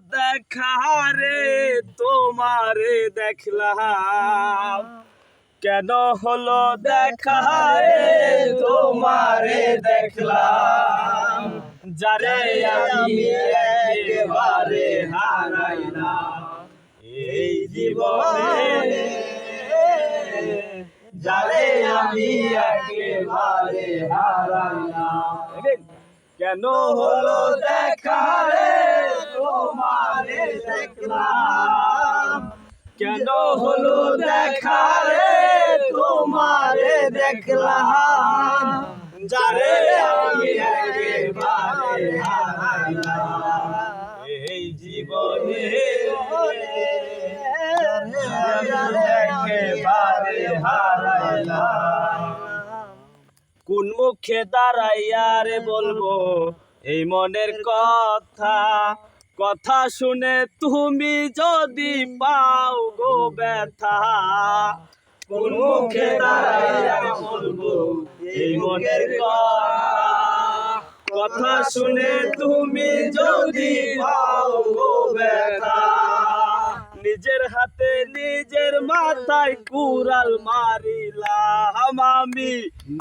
দেখা রে তোমারে দেখলাম। কেন হলো দেখা রে তোমারে দেখলাম? যারে আমি একেবারে হারাইলাম। এই জীবনে যারে আমি একেবারে হারাইলাম। কেন হলো দেখা কেন হলো দেখা রে? তোমারে দেখলাম। যারে আমি এই জীবনে কোন মুখে দাঁড়াইয়া রে বলব, এই মনের কথা কথা শুনে তুমি যদি পাও গো ব্যথা, কোন মুখে দাঁড়াইয়া বলব, এই মনের কথা শুনে তুমি যদি পাও গো ব্যথা, নিজের হাতে নিজের মাথায় কুড়াল মারিলাম আমি।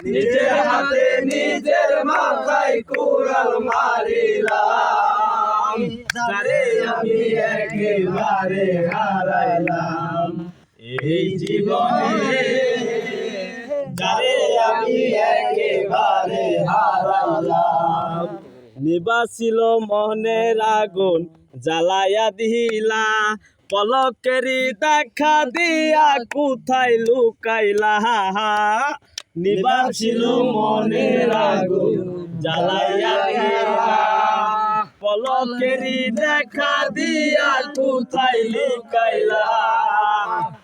নিজের হাতে নিজের মাথায় কুড়াল মারিলাম। আমি একেবারে হারাইলাম এই জীবনে যারে আমি একেবারে হারাইলাম নিবাসিল মনের আগুন জ্বালাইয়া দিলা পলকেরি দেখা দিয়া কোথায় লুকাইলা? নিবাসিল মনের আগুন দিলা পলকেরি দেখা দিয়া কোথায় লুকাইলা?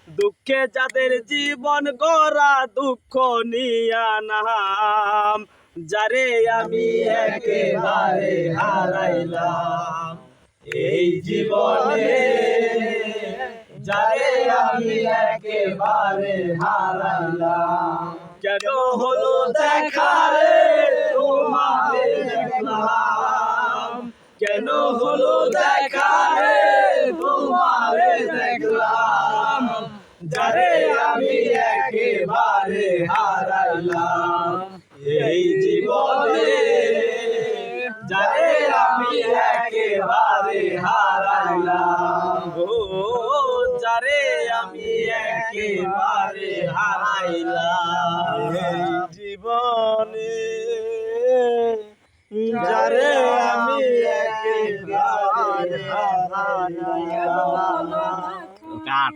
দুঃখে যাদের জীবন গড়া দুঃখ নিয়া নাম, যারে আমি একেবারে হারাইলাম। এই জীবনে যারে আমি একেবারে হারাইলাম। কেন হলো দেখা রে তোমারে দেখলাম কেন হলো দেখা রে তোমারে দেখলাম যারে আমি একেবারে হারাইলাম। এই জীবনে যারে আমি একেবারে হারাইলাম। ও যারে আমি একেবারে হারাইলাম। এই জীবনে যারে আমি একেবারে হারাইলাম। কাট